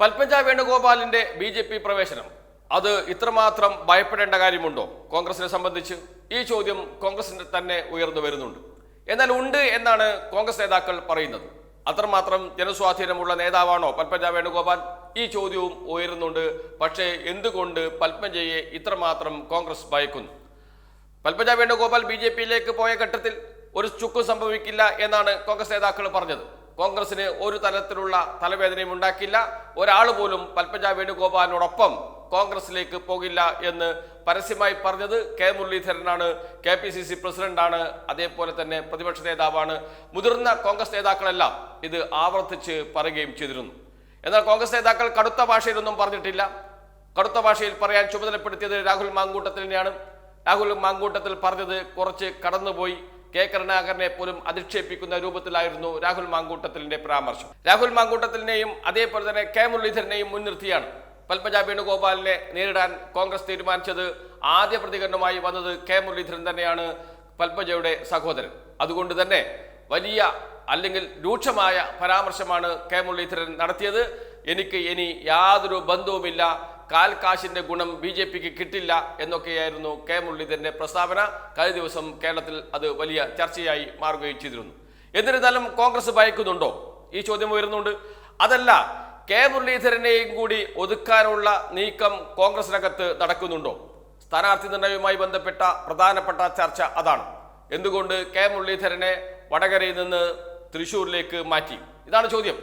പൽപ്പഞ്ച വേണുഗോപാലിന്റെ B J P പ്രവേശനം. അത് ഇത്രമാത്രം ഭയപ്പെടേണ്ട കാര്യമുണ്ടോ? കോൺഗ്രസിനെ സംബന്ധിച്ച് ഈ ചോദ്യം കോൺഗ്രസിന്റെ തന്നെ ഉയർന്നു വരുന്നുണ്ട്. എന്നാൽ ഉണ്ട് എന്നാണ് കോൺഗ്രസ് നേതാക്കൾ പറയുന്നത്. അത്രമാത്രം ജനസ്വാധീനമുള്ള നേതാവാണോ പൽപ്പഞ്ച വേണുഗോപാൽ? ഈ ചോദ്യവും ഉയരുന്നുണ്ട്. പക്ഷേ എന്തുകൊണ്ട് പൽപ്പഞ്ചയെ ഇത്രമാത്രം കോൺഗ്രസ് ഭയക്കുന്നു? പത്മജ വേണുഗോപാൽ ബി ജെ പിയിലേക്ക് പോയ ഘട്ടത്തിൽ ഒരു ചുക്കും സംഭവിക്കില്ല എന്നാണ് കോൺഗ്രസ് നേതാക്കൾ പറഞ്ഞത്. കോൺഗ്രസിന് ഒരു തരത്തിലുള്ള തലവേദനയും ഉണ്ടാക്കില്ല ഒരാൾ പോലും പത്മജ വേണുഗോപാലിനോടൊപ്പം കോൺഗ്രസിലേക്ക് പോകില്ല എന്ന് പരസ്യമായി പറഞ്ഞത് കെ മുരളീധരനാണ്. കെ പി സി സി പ്രസിഡന്റാണ്. അതേപോലെ തന്നെ പ്രതിപക്ഷ നേതാവാണ്. മുതിർന്ന കോൺഗ്രസ് നേതാക്കളെല്ലാം ഇത് ആവർത്തിച്ച് പറയുകയും ചെയ്തിരുന്നു. എന്നാൽ കോൺഗ്രസ് നേതാക്കൾ കടുത്ത ഭാഷയിലൊന്നും പറഞ്ഞിട്ടില്ല. കടുത്ത ഭാഷയിൽ പറയാൻ ചുമതലപ്പെടുത്തിയത് രാഹുൽ മാങ്കൂട്ടത്തിൽ മാങ്കൂട്ടത്തിനെയാണ്. രാഹുൽ മാങ്കൂട്ടത്തിൽ പറഞ്ഞത് കുറച്ച് കടന്നുപോയി. കെ. കരുണാകരനെ പോലും അധിക്ഷേപിക്കുന്ന രൂപത്തിലായിരുന്നു രാഹുൽ മാങ്കൂട്ടത്തിലിന്റെ പരാമർശം. രാഹുൽ മാങ്കൂട്ടത്തിലിനെയും അതേപോലെ തന്നെ കെ. മുരളീധരനെയും മുൻനിർത്തിയാണ് പത്മജ വേണുഗോപാലിനെ നേരിടാൻ കോൺഗ്രസ് തീരുമാനിച്ചത്. ആദ്യ പ്രതികരണമായി വന്നത് കെ. മുരളീധരൻ തന്നെയാണ് പത്മജയുടെ സഹോദരൻ. അതുകൊണ്ട് തന്നെ വലിയ അല്ലെങ്കിൽ രൂക്ഷമായ പരാമർശമാണ് കെ. മുരളീധരൻ നടത്തിയത്. എനിക്ക് ഇനി യാതൊരു ബന്ധവുമില്ല. കാൽ കാശിന്റെ ഗുണം ബി ജെ പിക്ക് കിട്ടില്ല എന്നൊക്കെയായിരുന്നു കെ മുരളീധരന്റെ പ്രസ്താവന. കഴിഞ്ഞ ദിവസം കേരളത്തിൽ അത് വലിയ ചർച്ചയായി മാറുകയും ചെയ്തിരുന്നു. എന്നിരുന്നാലും കോൺഗ്രസ് ഭയക്കുന്നുണ്ടോ? ഈ ചോദ്യം ഉയരുന്നുണ്ട് അതല്ല കെ മുരളീധരനെയും കൂടി ഒതുക്കാനുള്ള നീക്കം കോൺഗ്രസിനകത്ത് നടക്കുന്നുണ്ടോ? സ്ഥാനാർത്ഥി നിർണയവുമായി ബന്ധപ്പെട്ട പ്രധാനപ്പെട്ട ചർച്ച അതാണ്. എന്തുകൊണ്ട് കെ മുരളീധരനെ വടകരയിൽ നിന്ന് തൃശൂരിലേക്ക് മാറ്റി? ഇതാണ് ചോദ്യം.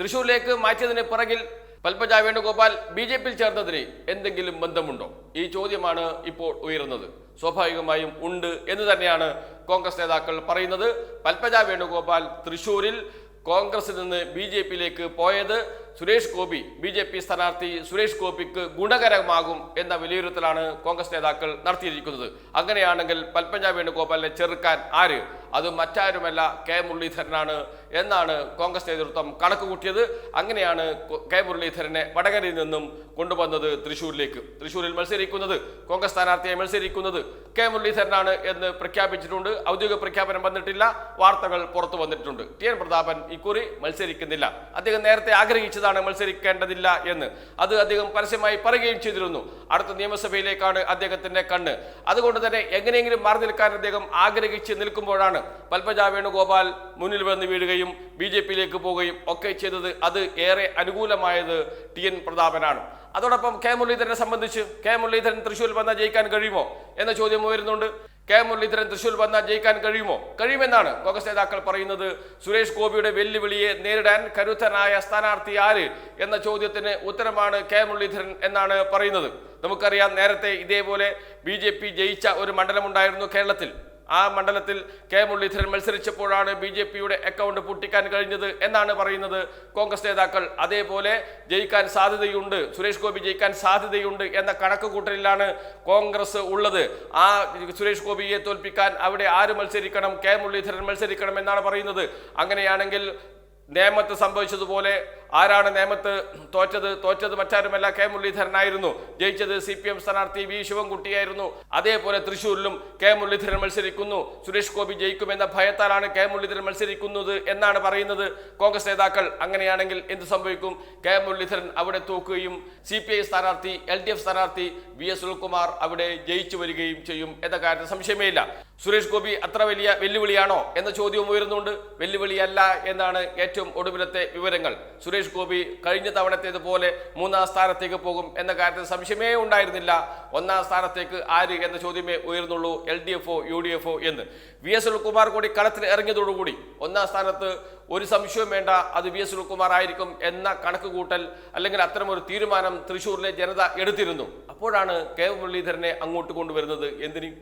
തൃശൂരിലേക്ക് മാറ്റിയതിന് പിറകിൽ പൽപ്പജ വേണുഗോപാൽ ബി ജെ പിയിൽ ചേർന്നതിന് എന്തെങ്കിലും ബന്ധമുണ്ടോ? ഈ ചോദ്യമാണ് ഇപ്പോൾ ഉയരുന്നത്. സ്വാഭാവികമായും ഉണ്ട് എന്ന് തന്നെയാണ് കോൺഗ്രസ് നേതാക്കൾ പറയുന്നത്. പൽപ്പജ വേണുഗോപാൽ തൃശൂരിൽ കോൺഗ്രസിൽ നിന്ന് ബി ജെ പിയിലേക്ക് പോയത് Suresh Gopi B J P സ്ഥാനാർത്ഥി സുരേഷ് ഗോപിക്ക് ഗുണകരമാകും എന്ന വിലയിരുത്തലാണ് കോൺഗ്രസ് നേതാക്കൾ നടത്തിയിരിക്കുന്നത്. അങ്ങനെയാണെങ്കിൽ പൽപ്പഞ്ച വേണുഗോപാലിനെ ചെറുക്കാൻ ആര് അത് മറ്റാരുമല്ല കെ മുരളീധരനാണ് എന്നാണ് കോൺഗ്രസ് നേതൃത്വം കണക്ക് കൂട്ടിയത് അങ്ങനെയാണ് കൊ- മുരളീധരനെ വടകരയിൽ നിന്നും കൊണ്ടുവന്നത് തൃശ്ശൂരിലേക്ക്. തൃശ്ശൂരിൽ മത്സരിക്കുന്നത് കോൺഗ്രസ് സ്ഥാനാർത്ഥിയെ മത്സരിക്കുന്നത് കെ മുരളീധരനാണ് എന്ന് പ്രഖ്യാപിച്ചിട്ടുണ്ട്. ഔദ്യോഗിക പ്രഖ്യാപനം വന്നിട്ടില്ല. വാർത്തകൾ പുറത്തു വന്നിട്ടുണ്ട്. ടി എൻ പ്രതാപൻ ഇക്കുറി മത്സരിക്കുന്നില്ല. അദ്ദേഹം നേരത്തെ ആഗ്രഹിച്ചതാണ് മത്സരിക്കേണ്ടതില്ല എന്ന്. അത് അദ്ദേഹം പരസ്യമായി പറയുകയും ചെയ്തിരുന്നു. അടുത്ത നിയമസഭയിലേക്കാണ് അദ്ദേഹത്തിന്റെ കണ്ണ്. അതുകൊണ്ട് തന്നെ എങ്ങനെയെങ്കിലും മാറി നിൽക്കാൻ അദ്ദേഹം ആഗ്രഹിച്ച് നിൽക്കുമ്പോഴാണ് പൽപ്പജ വേണുഗോപാൽ മുന്നിൽ വന്ന് വീഴുകയും ബി ജെ പിയിലേക്ക് പോവുകയും ഒക്കെ ചെയ്തത് അത് ഏറെ അനുകൂലമായത് ടി എൻ പ്രതാപനാണ്. അതോടൊപ്പം കെ മുരളീധരനെ സംബന്ധിച്ച് കെ മുരളീധരൻ തൃശ്ശൂരിൽ വന്നാൽ ജയിക്കാൻ കഴിയുമോ എന്ന ചോദ്യം ഉയരുന്നുണ്ട്. കെ മുരളീധരൻ തൃശ്ശൂരിൽ വന്നാൽ ജയിക്കാൻ കഴിയുമോ? കഴിയുമെന്നാണ് കോൺഗ്രസ് നേതാക്കൾ പറയുന്നത്. സുരേഷ് ഗോപിയുടെ വെല്ലുവിളിയെ നേരിടാൻ കരുത്തനായ സ്ഥാനാർത്ഥി ആര് എന്ന ചോദ്യത്തിന് ഉത്തരമാണ് കെ മുരളീധരൻ എന്നാണ് പറയുന്നത്. നമുക്കറിയാം നേരത്തെ ഇതേപോലെ ബി ജയിച്ച ഒരു മണ്ഡലമുണ്ടായിരുന്നു കേരളത്തിൽ. ആ മണ്ഡലത്തിൽ കെ മുരളീധരൻ മത്സരിച്ചപ്പോഴാണ് ബി ജെ പിയുടെ അക്കൗണ്ട് പൊട്ടിക്കാൻ കഴിഞ്ഞത് എന്നാണ് പറയുന്നത്. കോൺഗ്രസ് നേതാക്കൾ അതേപോലെ ജയിക്കാൻ സാധ്യതയുണ്ട്. സുരേഷ് ഗോപി ജയിക്കാൻ സാധ്യതയുണ്ട് എന്ന കണക്ക് കൂട്ടലിലാണ് കോൺഗ്രസ് ഉള്ളത്. ആ സുരേഷ് ഗോപിയെ തോൽപ്പിക്കാൻ അവിടെ ആര് മത്സരിക്കണം? കെ മുരളീധരൻ മത്സരിക്കണം എന്നാണ് പറയുന്നത്. അങ്ങനെയാണെങ്കിൽ നേമത്ത് സംഭവിച്ചതുപോലെ ആരാണ് നേമത്ത് തോറ്റത്? തോറ്റത് മറ്റാരുമല്ല. കെ മുരളീധരനായിരുന്നു. ജയിച്ചത് സി പി എം സ്ഥാനാർത്ഥി വി ശിവൻകുട്ടിയായിരുന്നു. അതേപോലെ തൃശൂരിലും കെ മുരളീധരൻ മത്സരിക്കുന്നു. സുരേഷ് ഗോപി ജയിക്കുമെന്ന ഭയത്താലാണ് കെ മുരളീധരൻ മത്സരിക്കുന്നത് എന്നാണ് പറയുന്നത് കോൺഗ്രസ് നേതാക്കൾ. അങ്ങനെയാണെങ്കിൽ എന്ത് സംഭവിക്കും? കെ മുരളീധരൻ അവിടെ തോക്കുകയും സി പി ഐ സ്ഥാനാർത്ഥി എൽ ഡി എഫ് സ്ഥാനാർത്ഥി വി എസ് സുനിൽകുമാർ അവിടെ ജയിച്ചു വരികയും ചെയ്യും എന്ന കാര്യത്തിൽ സംശയമേ ഇല്ല സുരേഷ് ഗോപി അത്ര വലിയ വെല്ലുവിളിയാണോ? എന്ന ചോദ്യവും ഉയരുന്നുണ്ട്. വെല്ലുവിളിയല്ല എന്നാണ് ഏറ്റവും ഒടുവിലത്തെ വിവരങ്ങൾ. സുരേഷ് ഗോപി കഴിഞ്ഞ തവണത്തേതുപോലെ മൂന്നാം സ്ഥാനത്തേക്ക് പോകും എന്ന കാര്യത്തിൽ സംശയമേ ഉണ്ടായിരുന്നില്ല. ഒന്നാം സ്ഥാനത്തേക്ക് ആര് എന്ന ചോദ്യമേ ഉയർന്നുള്ളൂ. എൽ ഡി എഫോ യു ഡി എഫോ എന്ന്. വി എസ് സുനിൽകുമാർ കൂടി കളത്തിൽ ഇറങ്ങിയതോടുകൂടി ഒന്നാം സ്ഥാനത്ത് ഒരു സംശയവും വേണ്ട അത് വി എസ് സുനിൽകുമാർ ആയിരിക്കും എന്ന കണക്ക് കൂട്ടൽ അല്ലെങ്കിൽ അത്തരമൊരു തീരുമാനം തൃശ്ശൂരിലെ ജനത എടുത്തിരുന്നു. അപ്പോഴാണ് കെ മുരളീധരനെ അങ്ങോട്ട് കൊണ്ടുവരുന്നത്. എന്തിനും?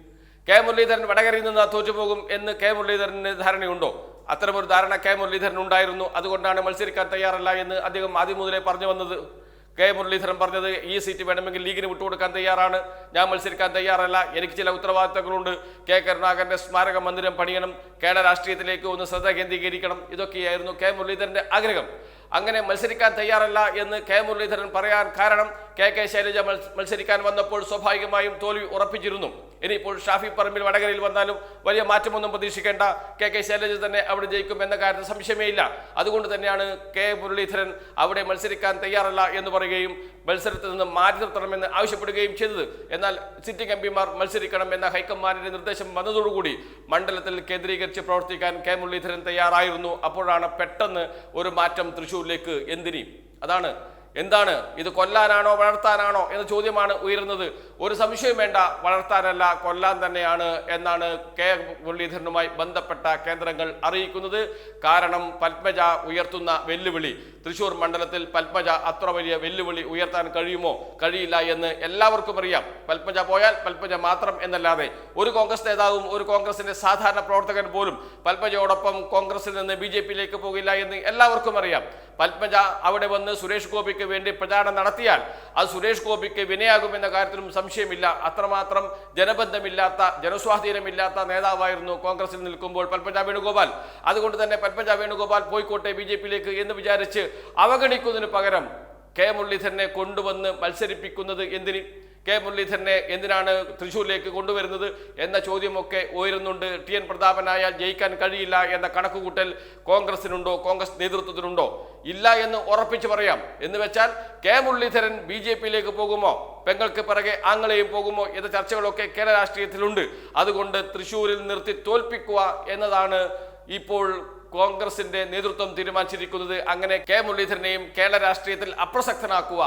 കെ മുരളീധരൻ വടകരയിൽ നിന്ന് തോറ്റുപോകും എന്ന് കെ മുരളീധരന് ധാരണയുണ്ടോ? അത്തരമൊരു ധാരണ കെ മുരളീധരൻ ഉണ്ടായിരുന്നു. അതുകൊണ്ടാണ് മത്സരിക്കാൻ തയ്യാറല്ല എന്ന് അദ്ദേഹം ആദ്യം മുതലേ പറഞ്ഞു വന്നത്. കെ മുരളീധരൻ പറഞ്ഞത് ഈ സീറ്റ് വേണമെങ്കിൽ ലീഗിന് വിട്ടുകൊടുക്കാൻ തയ്യാറാണ്. ഞാൻ മത്സരിക്കാൻ തയ്യാറല്ല. എനിക്ക് ചില ഉത്തരവാദിത്തങ്ങളുണ്ട്. കെ കരുണാകരന്റെ സ്മാരക മന്ദിരം പണിയണം. കേരള രാഷ്ട്രീയത്തിലേക്ക് ഒന്ന് ശ്രദ്ധ കേന്ദ്രീകരിക്കണം. ഇതൊക്കെയായിരുന്നു കെ മുരളീധരന്റെ ആഗ്രഹം. അങ്ങനെ മത്സരിക്കാൻ തയ്യാറല്ല എന്ന് കെ മുരളീധരൻ പറയാൻ കാരണം കെ കെ ശൈലജ മത്സരിക്കാൻ വന്നപ്പോൾ സ്വാഭാവികമായും തോൽവി ഉറപ്പിച്ചിരുന്നു. ഇനിയിപ്പോൾ ഷാഫി പറമ്പിൽ വടകരയിൽ വന്നാലും വലിയ മാറ്റമൊന്നും പ്രതീക്ഷിക്കേണ്ട. കെ കെ ശൈലജ തന്നെ അവിടെ ജയിക്കും എന്ന കാര്യത്തിൽ സംശയമേ ഇല്ല. അതുകൊണ്ട് തന്നെയാണ് കെ മുരളീധരൻ അവിടെ മത്സരിക്കാൻ തയ്യാറല്ല എന്ന് പറയുകയും മത്സരത്തിൽ നിന്ന് മാറ്റി നിർത്തണമെന്ന് ആവശ്യപ്പെടുകയും ചെയ്തത്. എന്നാൽ സിറ്റിംഗ് എം പിമാർ മത്സരിക്കണം എന്ന ഹൈക്കമാൻഡിന്റെ നിർദ്ദേശം വന്നതോടുകൂടി മണ്ഡലത്തിൽ കേന്ദ്രീകരിച്ച് പ്രവർത്തിക്കാൻ കെ മുരളീധരൻ തയ്യാറായിരുന്നു. അപ്പോഴാണ് പെട്ടെന്ന് ഒരു മാറ്റം തൃശ്ശൂരിലേക്ക് എന്തിനി അതാണ് എന്താണ്? ഇത് കൊല്ലാനാണോ വളർത്താനാണോ എന്ന ചോദ്യമാണ് ഉയരുന്നത്. ഒരു സംശയം വേണ്ട വളർത്താനല്ല കൊല്ലാൻ തന്നെയാണ് എന്നാണ് കെ. മുരളീധരനുമായി ബന്ധപ്പെട്ട കേന്ദ്രങ്ങൾ അറിയിക്കുന്നത്. കാരണം പത്മജ ഉയർത്തുന്ന വെല്ലുവിളി. തൃശൂർ മണ്ഡലത്തിൽ പത്മജ അത്ര വലിയ വെല്ലുവിളി ഉയർത്താൻ കഴിയുമോ? കഴിയില്ല എന്ന് എല്ലാവർക്കും അറിയാം. പത്മജ പോയാൽ പത്മജ മാത്രം എന്നല്ലാതെ ഒരു കോൺഗ്രസ് നേതാവും ഒരു കോൺഗ്രസിന്റെ സാധാരണ പ്രവർത്തകൻ പോലും പത്മജയോടൊപ്പം കോൺഗ്രസിൽ നിന്ന് ബി ജെ പിയിലേക്ക് പോകില്ല എന്ന് എല്ലാവർക്കും അറിയാം. പത്മജ അവിടെ വന്ന് സുരേഷ് ഗോപിക്ക് വേണ്ടി പ്രചാരണം നടത്തിയാൽ അത് സുരേഷ് ഗോപിക്ക് വിനയാകുമെന്ന കാര്യത്തിലും സംശയമില്ല. അത്രമാത്രം ജനബന്ധമില്ലാത്ത ജനസ്വാധീനമില്ലാത്ത നേതാവായിരുന്നു കോൺഗ്രസിൽ നിൽക്കുമ്പോൾ പത്മജ വേണുഗോപാൽ. അതുകൊണ്ട് തന്നെ പത്മജ വേണുഗോപാൽ പോയിക്കോട്ടെ ബി ജെ പിയിലേക്ക് എന്ന് വിചാരിച്ച് അവഗണിക്കുന്നതിന് പകരം കെ മുരളീധരനെ കൊണ്ടുവന്ന് മത്സരിപ്പിക്കുന്നത് എന്തിന്? കെ മുരളീധരനെ എന്തിനാണ് തൃശ്ശൂരിലേക്ക് കൊണ്ടുവരുന്നത് എന്ന ചോദ്യമൊക്കെ ഉയരുന്നുണ്ട്. ടി എൻ പ്രതാപനായാൽ ജയിക്കാൻ കഴിയില്ല എന്ന കണക്കുകൂട്ടൽ കോൺഗ്രസിനുണ്ടോ? കോൺഗ്രസ് നേതൃത്വത്തിനുണ്ടോ? ഇല്ല എന്ന് ഉറപ്പിച്ചു പറയാം. എന്ന് വെച്ചാൽ കെ മുരളീധരൻ ബി ജെ പിയിലേക്ക് പോകുമോ? പെങ്ങൾക്ക് പിറകെ ആങ്ങളെയും പോകുമോ? എന്ന ചർച്ചകളൊക്കെ കേരള രാഷ്ട്രീയത്തിലുണ്ട്. അതുകൊണ്ട് തൃശ്ശൂരിൽ നിർത്തി തോൽപ്പിക്കുക എന്നതാണ് ഇപ്പോൾ കോൺഗ്രസിന്റെ നേതൃത്വം തീരുമാനിച്ചിരിക്കുന്നത് അങ്ങനെ കെ മുരളീധരനെയും കേരള രാഷ്ട്രീയത്തിൽ അപ്രസക്തനാക്കുക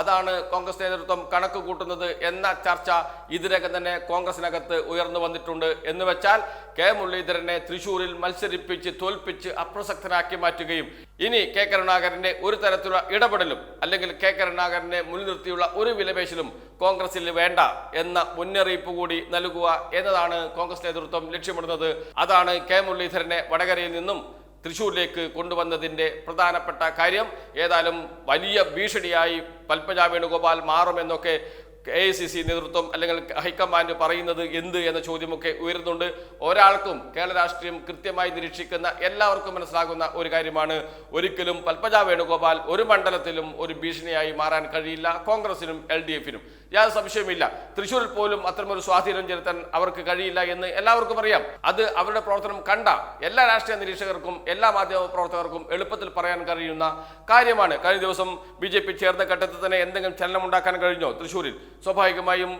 അതാണ് കോൺഗ്രസ് നേതൃത്വം കണക്ക് കൂട്ടുന്നത് എന്ന ചർച്ച ഇതിനകം തന്നെ കോൺഗ്രസിനകത്ത് ഉയർന്നു വന്നിട്ടുണ്ട്. എന്ന് വെച്ചാൽ കെ മുരളീധരനെ തൃശൂരിൽ മത്സരിപ്പിച്ച് തോൽപ്പിച്ച് അപ്രസക്തനാക്കി മാറ്റുകയും ഇനി കെ കരുണാകരന്റെ ഒരു തരത്തിലുള്ള ഇടപെടലും അല്ലെങ്കിൽ കെ കരുണാകരനെ മുൻനിർത്തിയുള്ള ഒരു വിലപേശലും കോൺഗ്രസിൽ വേണ്ട എന്ന മുന്നറിയിപ്പ് കൂടി നൽകുക എന്നതാണ് കോൺഗ്രസ് നേതൃത്വം ലക്ഷ്യമിടുന്നത്. അതാണ് കെ മുരളീധരനെ വടകരയിൽ നിന്നും തൃശ്ശൂരിലേക്ക് കൊണ്ടുവന്നതിന്റെ പ്രധാനപ്പെട്ട കാര്യം ഏതായാലും വലിയ ഭീഷണിയായി പത്മജ വേണുഗോപാൽ മാറുമെന്നൊക്കെ എ ഐ സി സി നേതൃത്വം അല്ലെങ്കിൽ ഹൈക്കമാൻഡ് പറയുന്നത് എന്ത് എന്ന ചോദ്യമൊക്കെ ഉയരുന്നുണ്ട്. ഒരാൾക്കും കേരള രാഷ്ട്രീയം കൃത്യമായി നിരീക്ഷിക്കുന്ന എല്ലാവർക്കും മനസ്സിലാകുന്ന ഒരു കാര്യമാണ്. ഒരിക്കലും പത്മജ വേണുഗോപാൽ ഒരു മണ്ഡലത്തിലും ഒരു ഭീഷണിയായി മാറാൻ കഴിയില്ല. കോൺഗ്രസിനും എൽ ഡി എഫിനും യാതൊരു സംശയമില്ല തൃശ്ശൂരിൽ പോലും അത്തരമൊരു സ്വാധീനം ചെലുത്താൻ അവർക്ക് കഴിയില്ല എന്ന് എല്ലാവർക്കും അറിയാം. അത് അവരുടെ പ്രവർത്തനം കണ്ട എല്ലാ രാഷ്ട്രീയ നിരീക്ഷകർക്കും എല്ലാ മാധ്യമ പ്രവർത്തകർക്കും എളുപ്പത്തിൽ പറയാൻ കഴിയുന്ന കാര്യമാണ്. കഴിഞ്ഞ ദിവസം ബി ജെ പി ചേർന്ന ഘട്ടത്തിൽ തന്നെ എന്തെങ്കിലും ചലനം ഉണ്ടാക്കാൻ കഴിഞ്ഞോ തൃശ്ശൂരിൽ? സ്വാഭാവികമായും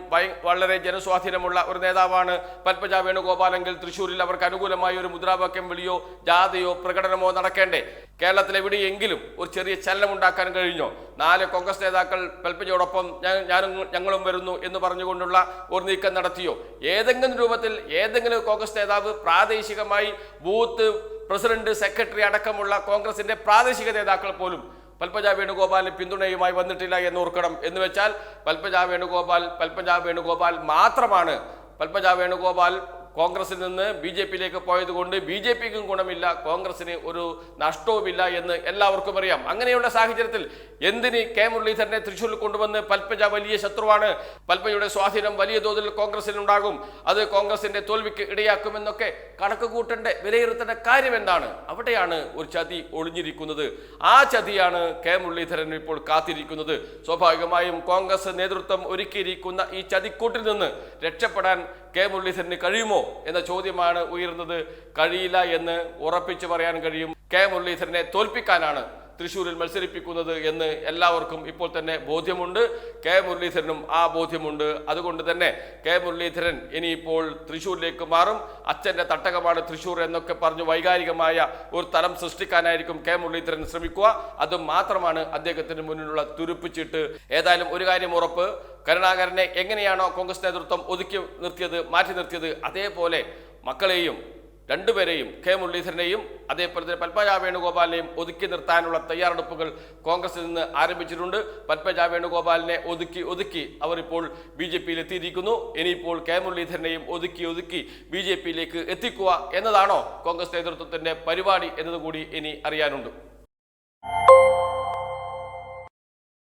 വളരെ ജനസ്വാധീനമുള്ള ഒരു നേതാവാണ് പത്മജ വേണുഗോപാലെങ്കിൽ തൃശ്ശൂരിൽ അവർക്ക് അനുകൂലമായ ഒരു മുദ്രാവാക്യം വിളിയോ ജാഥയോ പ്രകടനമോ നടക്കേണ്ടേ? കേരളത്തിൽ എവിടെയെങ്കിലും ഒരു ചെറിയ ചലനം ഉണ്ടാക്കാൻ കഴിഞ്ഞോ? നാല് കോൺഗ്രസ് നേതാക്കൾ പെൽപ്പജയോടൊപ്പം ഞാനും ഞങ്ങളും വരുന്നു എന്ന് പറഞ്ഞുകൊണ്ടുള്ള ഒരു നീക്കം നടത്തിയോ? ഏതെങ്കിലും രൂപത്തിൽ ഏതെങ്കിലും കോൺഗ്രസ് നേതാവ് പ്രാദേശികമായി ബൂത്ത് പ്രസിഡന്റ് സെക്രട്ടറി അടക്കമുള്ള കോൺഗ്രസിന്റെ പ്രാദേശിക നേതാക്കൾ പോലും പൽപ്പജ വേണുഗോപാലിന് പിന്തുണയുമായി വന്നിട്ടില്ല എന്ന് ഓർക്കണം. എന്ന് വെച്ചാൽ പൽപ്പജ വേണുഗോപാൽ പൽപ്പജ വേണുഗോപാൽ മാത്രമാണ്. പൽപ്പജ വേണുഗോപാൽ കോൺഗ്രസിൽ നിന്ന് ബി ജെ പിയിലേക്ക് പോയതുകൊണ്ട് ബി ജെ പിക്കും ഗുണമില്ല കോൺഗ്രസിന് ഒരു നഷ്ടവുമില്ല എന്ന് എല്ലാവർക്കും അറിയാം. അങ്ങനെയുള്ള സാഹചര്യത്തിൽ എന്തിന് കെ മുരളീധരനെ തൃശ്ശൂരിൽ കൊണ്ടുവന്ന് പൽപ്പജ വലിയ ശത്രുവാണ്? പൽപ്പജയുടെ സ്വാധീനം വലിയ തോതിൽ കോൺഗ്രസിനുണ്ടാകും അത് കോൺഗ്രസിന്റെ തോൽവിക്ക് ഇടയാക്കുമെന്നൊക്കെ കണക്ക് കൂട്ടേണ്ട വിലയിരുത്തേണ്ട കാര്യം എന്താണ്? അവിടെയാണ് ഒരു ചതി ഒളിഞ്ഞിരിക്കുന്നത്. ആ ചതിയാണ് കെ മുരളീധരൻ ഇപ്പോൾ കാത്തിരിക്കുന്നത്. സ്വാഭാവികമായും കോൺഗ്രസ് നേതൃത്വം ഒരുക്കിയിരിക്കുന്ന ഈ ചതിക്കൂട്ടിൽ നിന്ന് രക്ഷപ്പെടാൻ കെ മുരളീധരന് കഴിയുമോ എന്ന ചോദ്യമാണ് ഉയരുന്നത് കഴിയില്ല എന്ന് ഉറപ്പിച്ചു പറയാൻ കഴിയും. കെ മുരളീധരനെ തോൽപ്പിക്കാനാണ് തൃശ്ശൂരിൽ മത്സരിപ്പിക്കുന്നത് എന്ന് എല്ലാവർക്കും ഇപ്പോൾ തന്നെ ബോധ്യമുണ്ട്. കെ മുരളീധരനും ആ ബോധ്യമുണ്ട്. അതുകൊണ്ട് തന്നെ കെ മുരളീധരൻ ഇനിയിപ്പോൾ തൃശ്ശൂരിലേക്ക് മാറും. അച്ഛന്റെ തട്ടകമാണ് തൃശ്ശൂർ എന്നൊക്കെ പറഞ്ഞു വൈകാരികമായ ഒരു തലം സൃഷ്ടിക്കാനായിരിക്കും കെ മുരളീധരൻ ശ്രമിക്കുക. അത് മാത്രമാണ് അദ്ദേഹത്തിന് മുന്നിലുള്ള തുരുപ്പിച്ചിട്ട്. ഏതായാലും ഒരു കാര്യം ഉറപ്പ്. കരുണാകരനെ എങ്ങനെയാണോ കോൺഗ്രസ് നേതൃത്വം ഒതുക്കി നിർത്തിയത് മാറ്റി നിർത്തിയത് അതേപോലെ മക്കളെയും രണ്ടുപേരെയും കെ മുരളീധരനെയും അതേപോലെ തന്നെ പത്മജ വേണുഗോപാലിനെയും ഒതുക്കി നിർത്താനുള്ള തയ്യാറെടുപ്പുകൾ കോൺഗ്രസിൽ നിന്ന് ആരംഭിച്ചിട്ടുണ്ട്. പത്മജ വേണുഗോപാലിനെ ഒതുക്കി ഒതുക്കി അവർ ഇപ്പോൾ ബി ജെ പിയിൽ എത്തിയിരിക്കുന്നു. ഇനിയിപ്പോൾ കെ മുരളീധരനെയും ഒതുക്കി ഒതുക്കി ബി ജെ പിയിലേക്ക് എത്തിക്കുക എന്നതാണോ കോൺഗ്രസ് നേതൃത്വത്തിന്റെ പരിപാടി എന്നതുകൂടി ഇനി അറിയാനുണ്ട്.